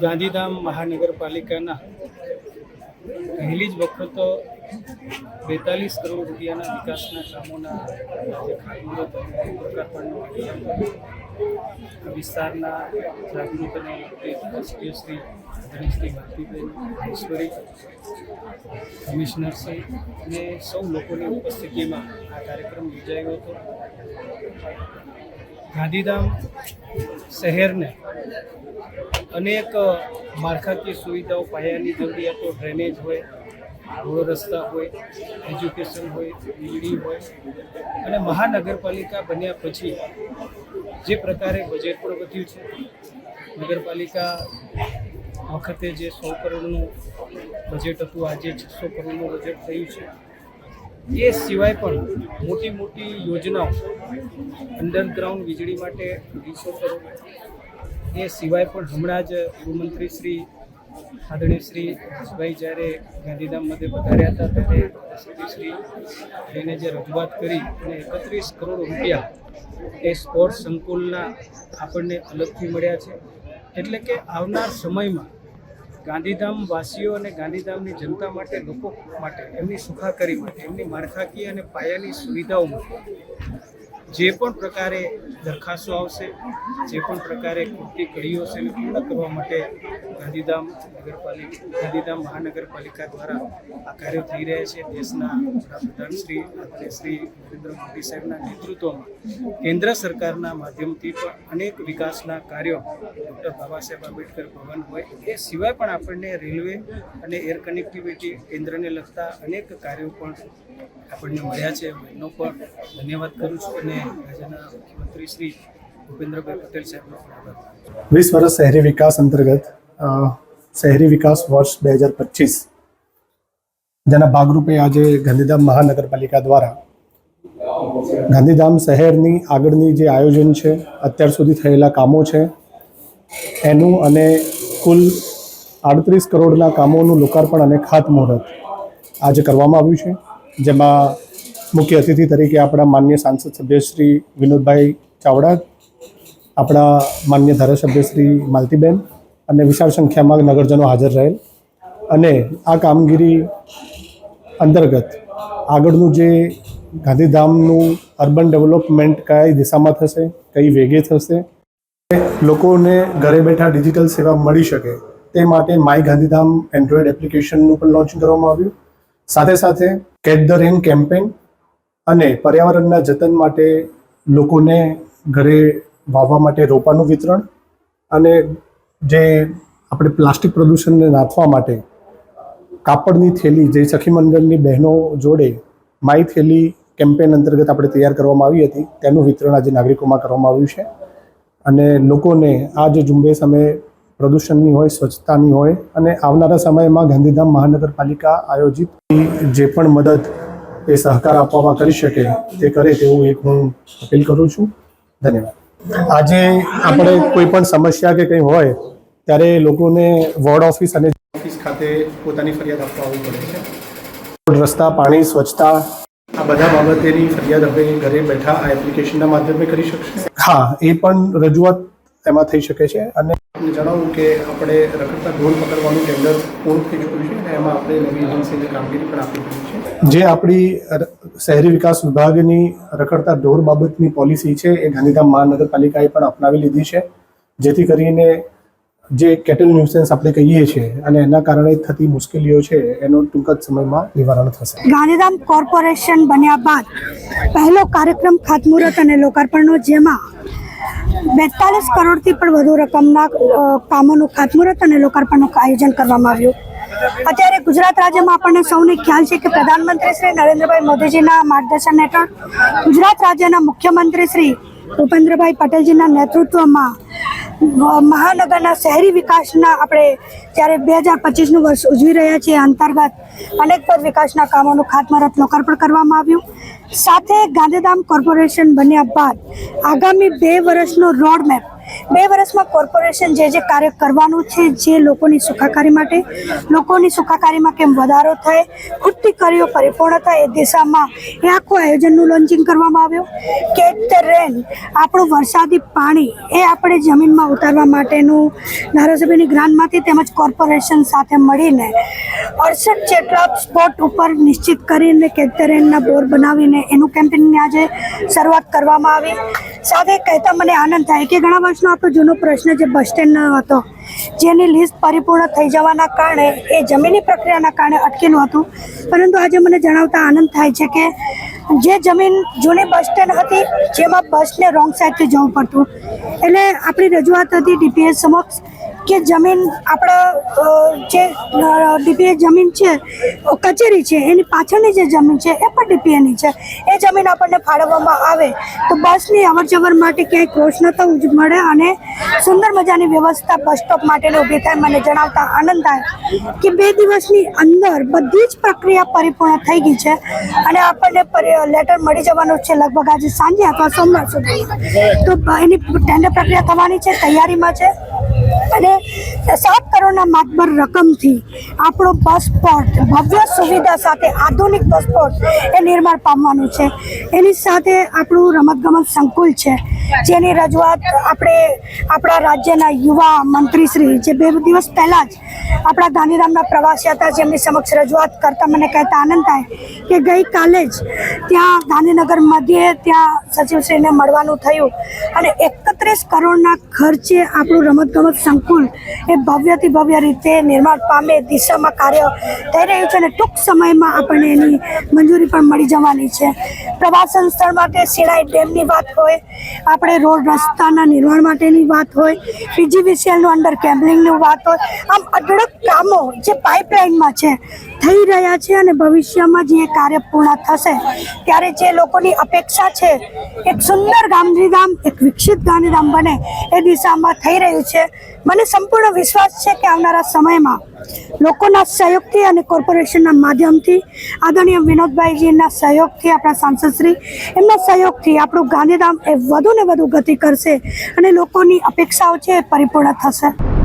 ગાંધીધામ મહાનગરપાલિકાના પહેલી જ વખત બેતાલીસ કરોડ રૂપિયાના વિકાસના કામોના વિસ્તારના જાગૃત શ્રી ગણેશજી ભારતીબેન ઈશ્વરી કમિશનરશ્રી અને સૌ લોકોની ઉપસ્થિતિમાં આ કાર્યક્રમ યોજાયો હતો. ગાંધીધામ શહેરને અનેક માળખાકીય સુવિધાઓ પાયાની જરૂરિયાતો ડ્રેનેજ હોય, રોડ રસ્તા હોય એજ્યુકેશન હોય, વીજળી હોય અને મહાનગરપાલિકા બન્યા પછી જે પ્રકારે બજેટ પણ વધ્યું છે. નગરપાલિકા વખતે જે સો કરોડનું બજેટ હતું, આજે છસો કરોડનું બજેટ થયું છે. એ સિવાય પણ મોટી મોટી યોજનાઓ અંડરગ્રાઉન્ડ વીજળી માટે વીસો કરોડ એ સિવાય પણ હમણાં જ ગૃહમંત્રી શ્રી આદરણીય શ્રી હર્ષભાઈ જ્યારે ગાંધીધામ મધ્ય પધાર્યા હતા, ત્યારે શ્રી એને જે રજૂઆત કરી અને એકત્રીસ કરોડ રૂપિયા એ સ્પોર્ટ્સ સંકુલના આપણને અલગથી મળ્યા છે. એટલે કે આવનાર સમયમાં ગાંધીધામ વાસીઓ અને ગાંધીધામની જનતા માટે, લોકો માટે, એમની સુખાકારી માટે, એમની માળખાકીય અને પાયાની સુવિધાઓ માટે જે પણ પ્રકારે દરખાસ્તો આવશે. જે પણ પ્રકારે ખૂટતી કડીઓ છે એને પૂર્ણ કરવા માટે ગાંધીધામ નગરપાલિકા ગાંધીધામ મહાનગરપાલિકા દ્વારા આ કાર્યો થઈ રહ્યા છે. દેશના વડાપ્રધાન શ્રી શ્રી નરેન્દ્ર મોદી સાહેબના નેતૃત્વમાં કેન્દ્ર સરકારના માધ્યમથી પણ અનેક વિકાસના કાર્યો ડૉક્ટર બાબા સાહેબ આંબેડકર ભવન હોય એ સિવાય પણ આપણને રેલવે અને એર કનેક્ટિવિટી કેન્દ્રને લગતા અનેક કાર્યો પણ આપણને મળ્યા છે. એનો પણ ધન્યવાદ કરું છું અને રાજ્યના મુખ્યમંત્રી શ્રી ભૂપેન્દ્રભાઈ પટેલ સાહેબનો વીસ વર્ષ શહેરી વિકાસ અંતર્ગત શહેરી વિકાસ વર્ષ બે હજાર પચીસ, જેના ભાગરૂપે આજે ગાંધીધામ મહાનગરપાલિકા દ્વારા ગાંધીધામ શહેરની આગળની જે આયોજન છે, અત્યાર સુધી થયેલા કામો છે, એનું અને કુલ આડત્રીસ કરોડના કામોનું લોકાર્પણ અને ખાતમુહૂર્ત આજે કરવામાં આવ્યું છે, જેમાં મુખ્ય અતિથિ તરીકે આપણા માન્ય સાંસદ સભ્ય શ્રી વિનોદભાઈ ચાવડા, આપણા માન્ય ધારાસભ્ય શ્રી માલતીબેન અને વિશાળ સંખ્યામાં નગરજનો હાજર રહેલ. અને આ કામગીરી અંતર્ગત આગળનું જે ગાંધીધામનું અર્બન ડેવલપમેન્ટ કઈ દિશામાં થશે, કઈ વેગે થશે, લોકોને ઘરે બેઠા ડિજિટલ સેવા મળી શકે તે માટે માય ગાંધીધામ એન્ડ્રોઈડ એપ્લિકેશનનું પણ લોન્ચિંગ કરવામાં આવ્યું. સાથે સાથે કેટ ધ રેન કેમ્પેન અને પર્યાવરણના જતન માટે લોકોને ઘરે વાવવા માટે રોપાનું વિતરણ અને જે આપણે પ્લાસ્ટિક પ્રદૂષણને નાથવા માટે કાપડની થેલી જે સખી મંડળની બહેનો જોડે માય થેલી કેમ્પેન અંતર્ગત આપણે તૈયાર કરવામાં આવી હતી, તેનું વિતરણ આજે નાગરિકોમાં કરવામાં આવ્યું છે. અને લોકોને આ જે ઝુંબેશ અમે પ્રદૂષણની હોય, સ્વચ્છતાની હોય અને આવનારા સમયમાં ગાંધીધામ મહાનગરપાલિકા આયોજિત જે પણ મદદ એ સહકાર આપવામાં કરી શકે તે કરે તેવું એક હું અપીલ કરું છું. ધન્યવાદ. આજે આપણે કોઈ પણ સમસ્યા કે કંઈ હોય, ત્યારે લોકોને વોર્ડ ઓફિસ અને ઓફિસ ખાતે પોતાની ફરિયાદ આપવા આવવું પડે છે. રસ્તા, પાણી, સ્વચ્છતા, આ બધા બાબતેની ફરિયાદ હવે ઘરે બેઠા આ એપ્લિકેશનના માધ્યમે કરી શકશે. હા, એ પણ રજૂઆત એમાં થઈ શકે છે. અને જણાવું કે આપણે રખડતા ઢોર પકડવાનું ટેન્ડર પૂર્ણ થઈ ચૂક્યું છે અને એમાં આપણે નવી એજન્સીને કામગીરી પણ આપી દીધી છે. જે આપણી શહેરી વિકાસ વિભાગની રખડતા ઢોર બાબતની પોલિસી છે એ ગાંધીધામ મહાનગરપાલિકાએ પણ અપનાવી લીધી છે. જેથી કરીને જે કેટલ ન્યુસન્સ આપણે કહીએ છીએ અને એના કારણે થતી મુશ્કેલીઓ છે એનો ટૂંક જ સમયમાં નિવારણ થશે. ગાંધીધામ કોર્પોરેશન બન્યા બાદ પહેલો કાર્યક્રમ ખાતમુહૂર્ત અને લોકાર્પણનો જેમાં બેતાલીસ કરોડથી પણ વધુ રકમના કામોનું ખાતમુહૂર્ત અને લોકાર્પણનું આયોજન કરવામાં આવ્યું. અત્યારે ગુજરાત રાજ્યમાં આપણને સૌને ખ્યાલ છે કે પ્રધાનમંત્રી શ્રી નરેન્દ્રભાઈ મોદીજીના માર્ગદર્શન હેઠળ ગુજરાત રાજ્યના મુખ્યમંત્રી શ્રી ભૂપેન્દ્રભાઈ પટેલજીના નેતૃત્વમાં મહાનગરના શહેરી વિકાસના આપણે જ્યારે બે હજાર પચીસનું વર્ષ ઉજવી રહ્યા છીએ અંતર્ગત અનેક પર વિકાસના કામોનું ખાતમુહૂર્ત લોકાર્પણ કરવામાં આવ્યું. સાથે ગાંધીધામ કોર્પોરેશન બન્યા બાદ આગામી બે વર્ષનો રોડ મેપ બે વર્ષમાં કોર્પોરેશન જે જે કાર્ય કરવાનું છે જે લોકોની સુખાકારી માટે, લોકોની સુખાકારીમાં કેમ વધારો થાય ખૂટતી કાર્યો પરિપૂર્ણ થાય એ દિશામાં એ આખું આયોજનનું લોન્ચિંગ કરવામાં આવ્યું. કેટ ધ રેન, આપણું વરસાદી પાણી એ આપણે જમીનમાં ઉતારવા માટેનું ધારાસભ્યની ગ્રાન્ટમાંથી તેમજ કોર્પોરેશન સાથે મળીને અડસઠ જેટલા સ્પોટ ઉપર નિશ્ચિત કરીને કેટ ધ રેનના બોર બનાવીને એનું કેમ્પેનની આજે શરૂઆત કરવામાં આવી. સાથે કહેતા મને આનંદ થાય કે ઘણા વર્ષનો આપણો જૂનો પ્રશ્ન જે બસ સ્ટેન્ડનો હતો, જેની લિસ્ટ પરિપૂર્ણ થઈ જવાના કારણે, એ જમીનની પ્રક્રિયાના કારણે અટકેલું હતું. પરંતુ આજે મને જણાવતા આનંદ થાય છે કે જે જમીન જૂની બસ સ્ટેન્ડ હતી, જેમાં બસને રોંગ સાઈડથી જવું પડતું. એટલે આપણી રજૂઆત હતી ડીપીએસ સમક્ષ કે જમીન આપણા જે ડીપીએ જમીન છે કચેરી છે, એની પાછળની જે જમીન છે, એ પણ ડીપીએની છે. એ જમીન આપણને ફાળવવામાં આવે. તો બસની અવર માટે ક્યાંય ક્રોસ ઉજ મળે અને સુંદર મજાની વ્યવસ્થા બસ સ્ટોપ માટેની ઊભી થાય મને જણાવતા આનંદ થાય કે બે દિવસની અંદર બધી જ પ્રક્રિયા પરિપૂર્ણ થઈ ગઈ છે અને આપણને લેટર મળી જવાનું છે લગભગ આજે સાંજે અથવા સોમવાર સુધી. તો એની ટેન્ડર પ્રક્રિયા થવાની છે, તૈયારીમાં છે. અને સાત કરોડના માતબર રકમથી આપણો પાસપોર્ટ ભવ્ય સુવિધા સાથે આધુનિક બસ એ નિર્માણ પામવાનું છે. એની સાથે આપણું રમતગમત સંકુલ છે. જેની રજૂઆત આપણે આપણા રાજ્યના યુવા મંત્રીશ્રી જે બે દિવસ પહેલાં જ આપણા ગાંધીધામના પ્રવાસી હતા, જેમની સમક્ષ રજૂઆત કરતાં મને કહેતા આનંદ થાય કે ગઈકાલે જ ત્યાં ગાંધીનગર મધ્યે ત્યાં સચિવશ્રીને મળવાનું થયું. અને એકત્રીસ કરોડના ખર્ચે આપણું રમતગમત સંકુલ એ ભવ્યથી ભવ્ય રીતે નિર્માણ પામે દિશામાં કાર્ય થઈ રહ્યું છે અને ટૂંક સમયમાં આપણને એની મંજૂરી પણ મળી જવાની છે. પ્રવાસન સ્થળ માટે સિરાઈ ડેમની વાત હોય, આપણે રોડ રસ્તાના નિર્માણ માટેની વાત હોય, પીજીવીસીએલનું અંડર કેબલિંગની વાત હોય, આમ અઢળક કામો જે પાઇપલાઇનમાં છે થઈ રહ્યા છે અને ભવિષ્યમાં જે કાર્ય પૂર્ણ થશે, ત્યારે જે લોકોની અપેક્ષા છે, એક સુંદર ગાંધીધામ, એક વિકસિત ગાંધીધામ બને એ દિશામાં થઈ રહ્યું છે. મને સંપૂર્ણ વિશ્વાસ છે કે આવનારા સમયમાં લોકોના સહયોગથી અને કોર્પોરેશનના માધ્યમથી આદરણીય વિનોદભાઈજીના સહયોગથી આપણા સાંસદશ્રી, એમના સહયોગથી આપણું ગાંધીધામ એ વધુ ને વધુ ગતિ કરશે અને લોકોની અપેક્ષાઓ છે એ પરિપૂર્ણ થશે.